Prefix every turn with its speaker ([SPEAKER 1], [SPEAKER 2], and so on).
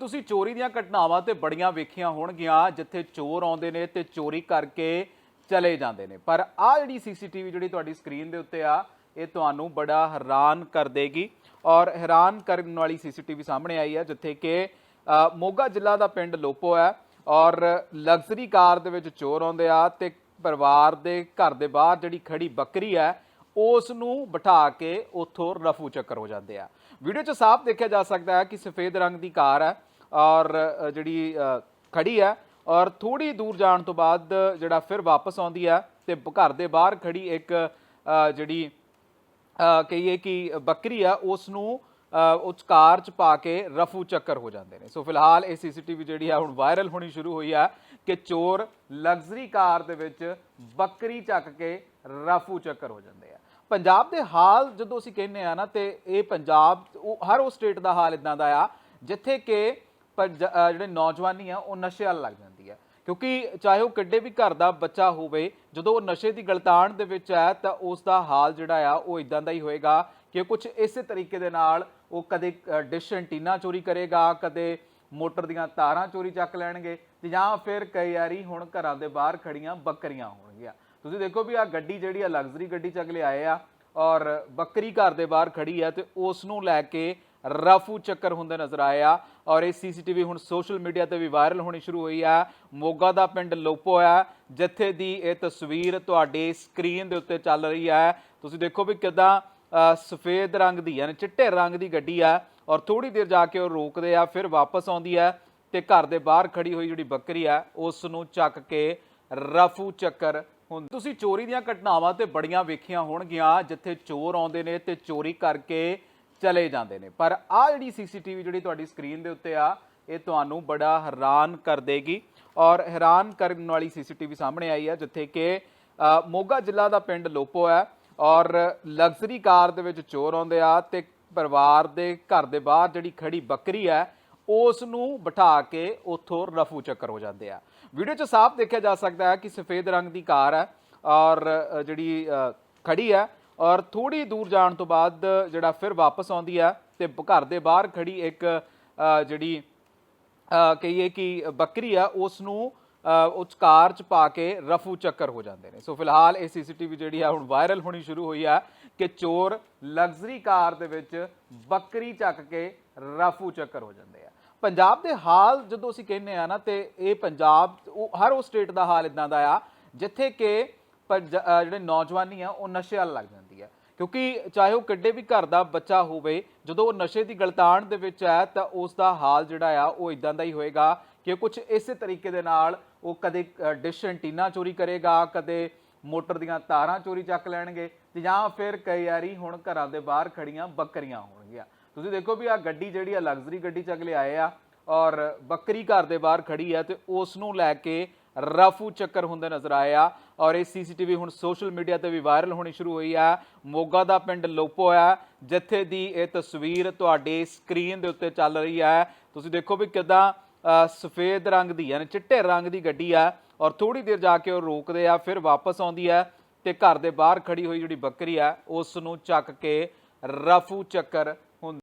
[SPEAKER 1] ਤੁਸੀਂ ਚੋਰੀ ਦੀਆਂ ਘਟਨਾਵਾਂ ਤੇ ਬੜੀਆਂ ਵੇਖੀਆਂ ਹੋਣਗੀਆਂ, ਜਿੱਥੇ ਚੋਰ ਆਉਂਦੇ ਨੇ ਤੇ ਚੋਰੀ ਕਰਕੇ ਚਲੇ ਜਾਂਦੇ ਨੇ। ਪਰ ਆ ਜਿਹੜੀ ਸੀਸੀਟੀਵੀ ਜਿਹੜੀ ਤੁਹਾਡੀ ਸਕਰੀਨ ਦੇ ਉੱਤੇ ਆ, ਇਹ ਤੁਹਾਨੂੰ ਬੜਾ ਹੈਰਾਨ ਕਰ ਦੇਗੀ। ਔਰ ਹੈਰਾਨ ਕਰਨ ਵਾਲੀ ਸੀਸੀਟੀਵੀ ਸਾਹਮਣੇ ਆਈ ਹੈ, ਜਿੱਥੇ ਕਿ ਮੋਗਾ ਜ਼ਿਲ੍ਹਾ ਦਾ ਪਿੰਡ ਲੋਪੋ ਹੈ। ਔਰ ਲਗਜ਼ਰੀ ਕਾਰ ਦੇ ਵਿੱਚ ਚੋਰ ਆਉਂਦੇ ਆ ਤੇ ਪਰਿਵਾਰ ਦੇ ਘਰ ਦੇ ਬਾਹਰ ਜਿਹੜੀ ਖੜੀ ਬੱਕਰੀ ਹੈ ਉਸ ਨੂੰ ਬਿਠਾ ਕੇ ਉੱਥੋਂ ਰਫੂ ਚੱਕਰ ਹੋ ਜਾਂਦੇ ਆ। ਵੀਡੀਓ 'ਚ ਸਾਫ਼ ਦੇਖਿਆ ਜਾ ਸਕਦਾ ਹੈ ਕਿ ਸਫੇਦ ਰੰਗ ਦੀ ਕਾਰ ਹੈ। ਔਰ ਜਿਹੜੀ ਅ, ਖੜੀ ਹੈ ਔਰ ਥੋੜੀ ਦੂਰ ਜਾਣ ਤੋਂ ਬਾਅਦ ਜਿਹੜਾ ਫਿਰ ਵਾਪਸ ਆਉਂਦੀ ਹੈ ਤੇ ਘਰ ਦੇ ਬਾਹਰ ਖੜੀ ਇੱਕ ਜਿਹੜੀ ਕਹੀਏ ਕਿ ਬੱਕਰੀ ਆ ਉਸ ਨੂੰ ਉਸ ਕਾਰ ਚ ਪਾ ਕੇ ਰਫੂ ਚੱਕਰ ਹੋ ਜਾਂਦੇ ਨੇ। ਸੋ ਫਿਲਹਾਲ ਇਹ ਸੀਸੀਟੀਵੀ ਜਿਹੜੀ ਆ ਹੁਣ ਵਾਇਰਲ ਹੋਣੀ ਸ਼ੁਰੂ ਹੋਈ ਆ ਕਿ ਚੋਰ ਲਗਜ਼ਰੀ ਕਾਰ ਦੇ ਵਿੱਚ ਬੱਕਰੀ ਚੱਕ ਕੇ ਰਫੂ ਚੱਕਰ ਹੋ ਜਾਂਦੇ ਆ। ਪੰਜਾਬ ਦੇ ਹਾਲ ਜਦੋਂ ਅਸੀਂ ਕਹਿੰਦੇ ਆ ਨਾ ਤੇ ਇਹ ਪੰਜਾਬ ਉਹ ਹਰ ਉਹ ਸਟੇਟ ਦਾ ਹਾਲ ਇਦਾਂ ਦਾ ਆ ਜਿੱਥੇ ਕਿ ਪਰ ਜਿਹੜੇ ਨੌਜਵਾਨੀ ਆ, ਉਹ ਨਸ਼ੇ ਵੱਲ ਲੱਗ ਜਾਂਦੀ ਹੈ ਕਿਉਂਕਿ ਚਾਹੇ ਉਹ ਕਿੱਡੇ ਵੀ ਘਰ ਦਾ ਬੱਚਾ ਹੋਵੇ, ਜਦੋਂ ਉਹ ਨਸ਼ੇ ਦੀ ਗਲਤਾਨ ਦੇ ਵਿੱਚ ਹੈ, ਤਾਂ ਉਸ ਦਾ ਹਾਲ ਜਿਹੜਾ ਆ, ਉਹ ਇਦਾਂ ਦਾ ਹੀ ਹੋਏਗਾ ਕਿ ਕੁਝ ਇਸੇ ਤਰੀਕੇ ਦੇ ਨਾਲ ਉਹ ਕਦੇ ਡਿਸ਼ ਐਂਟੀਨਾ ਚੋਰੀ ਕਰੇਗਾ, ਕਦੇ ਮੋਟਰ ਦੀਆਂ ਤਾਰਾਂ ਚੋਰੀ ਚੱਕ ਲੈਣਗੇ, ਤੇ ਜਾਂ ਫਿਰ ਕਈ ਵਾਰੀ ਹੁਣ ਘਰਾਂ ਦੇ ਬਾਹਰ ਖੜੀਆਂ ਬੱਕਰੀਆਂ ਹੋਣਗੀਆਂ। ਤੁਸੀਂ ਦੇਖੋ ਵੀ ਆ ਗੱਡੀ ਜਿਹੜੀ ਆ ਲਗਜ਼ਰੀ ਗੱਡੀ ਚੱਕ ਲਿਆਏ ਆ, ਔਰ ਬੱਕਰੀ ਘਰ ਦੇ ਬਾਹਰ ਖੜੀ ਆ, ਤੇ ਉਸ ਨੂੰ ਲੈ ਕੇ ਰਫੂ ਚੱਕਰ ਹੁੰਦੇ ਨਜ਼ਰ ਆਏ ਆ ਔਰ ਇਹ ਸੀਸੀਟੀਵੀ ਹੁਣ ਸੋਸ਼ਲ ਮੀਡੀਆ ਤੇ ਵੀ ਵਾਇਰਲ ਹੋਣੀ ਸ਼ੁਰੂ ਹੋਈ ਆ। ਮੋਗਾ ਦਾ ਪਿੰਡ ਲੋਪੋ ਆ, ਜਿੱਥੇ ਦੀ ਇਹ ਤਸਵੀਰ ਤੁਹਾਡੇ ਸਕਰੀਨ ਦੇ ਉੱਤੇ ਚੱਲ ਰਹੀ ਹੈ ਤੁਸੀਂ ਦੇਖੋ ਵੀ ਕਿਦਾਂ ਸਫੇਦ ਰੰਗ ਦੀ, ਯਾਨੀ ਚਿੱਟੇ ਰੰਗ ਦੀ ਗੱਡੀ ਆ ਔਰ ਥੋੜੀ ਦੇਰ ਜਾ ਕੇ ਉਹ ਰੋਕਦੇ ਆ, ਫਿਰ ਵਾਪਸ ਆਉਂਦੀ ਆ ਤੇ ਘਰ ਦੇ ਬਾਹਰ ਖੜੀ ਹੋਈ ਜਿਹੜੀ ਬੱਕਰੀ ਆ ਉਸ ਨੂੰ ਚੱਕ ਕੇ ਰਫੂ ਚੱਕਰ ਹੁਣ ਤੁਸੀਂ ਚੋਰੀ ਦੀਆਂ ਘਟਨਾਵਾਂ ਤੇ ਬੜੀਆਂ ਵੇਖੀਆਂ ਹੋਣਗੀਆਂ, ਜਿੱਥੇ ਚੋਰ ਆਉਂਦੇ ਨੇ ਤੇ ਚੋਰੀ ਕਰਕੇ ਚਲੇ ਜਾਂਦੇ ਨੇ। ਪਰ ਆ ਜਿਹੜੀ ਸੀਸੀਟੀਵੀ ਜਿਹੜੀ ਤੁਹਾਡੀ ਸਕਰੀਨ ਦੇ ਉੱਤੇ ਆ ਇਹ ਤੁਹਾਨੂੰ ਬੜਾ ਹੈਰਾਨ ਕਰ ਦੇਗੀ। ਔਰ ਹੈਰਾਨ ਕਰਨ ਵਾਲੀ ਸੀਸੀਟੀਵੀ ਸਾਹਮਣੇ ਆਈ ਹੈ ਜਿੱਥੇ ਕਿ ਮੋਗਾ ਜ਼ਿਲ੍ਹਾ ਦਾ ਪਿੰਡ ਲੋਪੋ ਹੈ। ਔਰ ਲਗਜ਼ਰੀ ਕਾਰ ਦੇ ਵਿੱਚ ਚੋਰ ਆਉਂਦੇ ਆ ਤੇ ਪਰਿਵਾਰ ਦੇ ਘਰ ਦੇ ਬਾਹਰ ਜਿਹੜੀ ਖੜੀ ਬੱਕਰੀ ਹੈ ਉਸ ਨੂੰ ਬਿਠਾ ਕੇ ਉੱਥੋਂ ਰਫੂ ਚੱਕਰ ਹੋ ਜਾਂਦੇ ਆ। ਵੀਡੀਓ 'ਚ ਸਾਫ਼ ਦੇਖਿਆ ਜਾ ਸਕਦਾ ਹੈ ਕਿ ਸਫੇਦ ਰੰਗ ਦੀ ਕਾਰ ਹੈ। ਔਰ ਜਿਹੜੀ ਅ, ਖੜੀ ਹੈ ਔਰ ਥੋੜੀ ਦੂਰ ਜਾਣ ਤੋਂ ਬਾਅਦ ਜਿਹੜਾ ਫਿਰ ਵਾਪਸ ਆਉਂਦੀ ਹੈ ਤੇ ਘਰ ਦੇ ਬਾਹਰ ਖੜੀ ਇੱਕ ਜਿਹੜੀ ਕਹੀਏ ਕਿ ਬੱਕਰੀ ਆ ਉਸ ਨੂੰ ਉਸ ਕਾਰ ਚ ਪਾ ਕੇ ਰਫੂ ਚੱਕਰ ਹੋ ਜਾਂਦੇ ਨੇ। ਸੋ ਫਿਲਹਾਲ ਇਹ ਸੀਸੀਟੀਵੀ ਜਿਹੜੀ ਆ, ਹੁਣ ਵਾਇਰਲ ਹੋਣੀ ਸ਼ੁਰੂ ਹੋਈ ਆ ਕਿ ਚੋਰ ਲਗਜ਼ਰੀ ਕਾਰ ਦੇ ਵਿੱਚ ਬੱਕਰੀ ਚੱਕ ਕੇ ਰਫੂ ਚੱਕਰ ਹੋ ਜਾਂਦੇ ਆ। ਪੰਜਾਬ ਦੇ ਹਾਲ ਜਦੋਂ ਅਸੀਂ ਕਹਿੰਦੇ ਆ ਨਾ, ਤੇ ਇਹ ਪੰਜਾਬ, ਉਹ, ਹਰ ਉਹ ਸਟੇਟ ਦਾ ਹਾਲ ਇਦਾਂ ਦਾ ਆ, ਜਿੱਥੇ ਕਿ ਪੰਜ- ਅ, ਜਿਹੜੇ ਨੌਜਵਾਨੀ ਆ ਉਹ ਨਸ਼ੇ ਵੱਲ ਲੱਗ ਜਾਂਦੀ ਹੈ ਕਿਉਂਕਿ ਚਾਹੇ ਉਹ ਕਿੱਡੇ ਵੀ ਘਰ ਦਾ ਬੱਚਾ ਹੋਵੇ ਜਦੋਂ ਉਹ ਨਸ਼ੇ ਦੀ ਗਲਤਾਨ ਦੇ ਵਿੱਚ ਹੈ ਤਾਂ ਉਸ ਦਾ ਹਾਲ ਜਿਹੜਾ ਆ ਉਹ ਇਦਾਂ ਦਾ ਹੀ ਹੋਏਗਾ ਕਿ ਕੁਝ ਇਸੇ ਤਰੀਕੇ ਦੇ ਨਾਲ ਉਹ ਕਦੇ ਅ, ਡਿਸ਼ ਐਂਟੀਨਾ ਚੋਰੀ ਕਰੇਗਾ ਕਦੇ ਮੋਟਰ ਦੀਆਂ ਤਾਰਾਂ ਚੋਰੀ ਚੱਕ ਲੈਣਗੇ ਤੇ ਜਾਂ ਫਿਰ ਕਈ ਵਾਰੀ ਹੁਣ ਘਰਾਂ ਦੇ ਬਾਹਰ ਖੜੀਆਂ ਬੱਕਰੀਆਂ ਹੋਣਗੀਆਂ। ਤੁਸੀਂ ਦੇਖੋ ਵੀ ਆ ਗੱਡੀ ਜਿਹੜੀ ਆ ਲਗਜ਼ਰੀ ਗੱਡੀ 'ਚ ਅਗਲੇ ਆਏ ਆ ਔਰ ਬੱਕਰੀ ਘਰ ਦੇ ਬਾਹਰ ਖੜੀ ਆ ਤੇ ਉਸ ਨੂੰ ਲੈ ਕੇ ਰਫੂ ਚੱਕਰ ਹੁੰਦੇ ਨਜ਼ਰ ਆਏ ਆ ਔਰ ਇਹ ਸੀਸੀਟੀਵੀ ਹੁਣ ਸੋਸ਼ਲ ਮੀਡੀਆ ਤੇ ਵੀ ਵਾਇਰਲ ਹੋਣੀ ਸ਼ੁਰੂ ਹੋਈ ਆ। ਮੋਗਾ ਦਾ ਪਿੰਡ ਲੋਪੋ ਆ, ਜਿੱਥੇ ਦੀ ਇਹ ਤਸਵੀਰ ਤੁਹਾਡੇ ਸਕਰੀਨ ਦੇ ਉੱਤੇ ਚੱਲ ਰਹੀ ਹੈ ਤੁਸੀਂ ਦੇਖੋ ਵੀ ਕਿਦਾਂ ਸਫੇਦ ਰੰਗ ਦੀ ਯਾਨੀ ਚਿੱਟੇ ਰੰਗ ਦੀ ਗੱਡੀ ਆ ਔਰ ਥੋੜੀ ਦੇਰ ਜਾ ਕੇ ਉਹ ਰੋਕਦੇ ਆ, ਫਿਰ ਵਾਪਸ ਆਉਂਦੀ ਆ ਤੇ ਘਰ ਦੇ ਬਾਹਰ ਖੜੀ ਹੋਈ ਜਿਹੜੀ ਬੱਕਰੀ ਆ, ਉਸ ਨੂੰ ਚੱਕ ਕੇ ਰਫੂ ਚੱਕਰ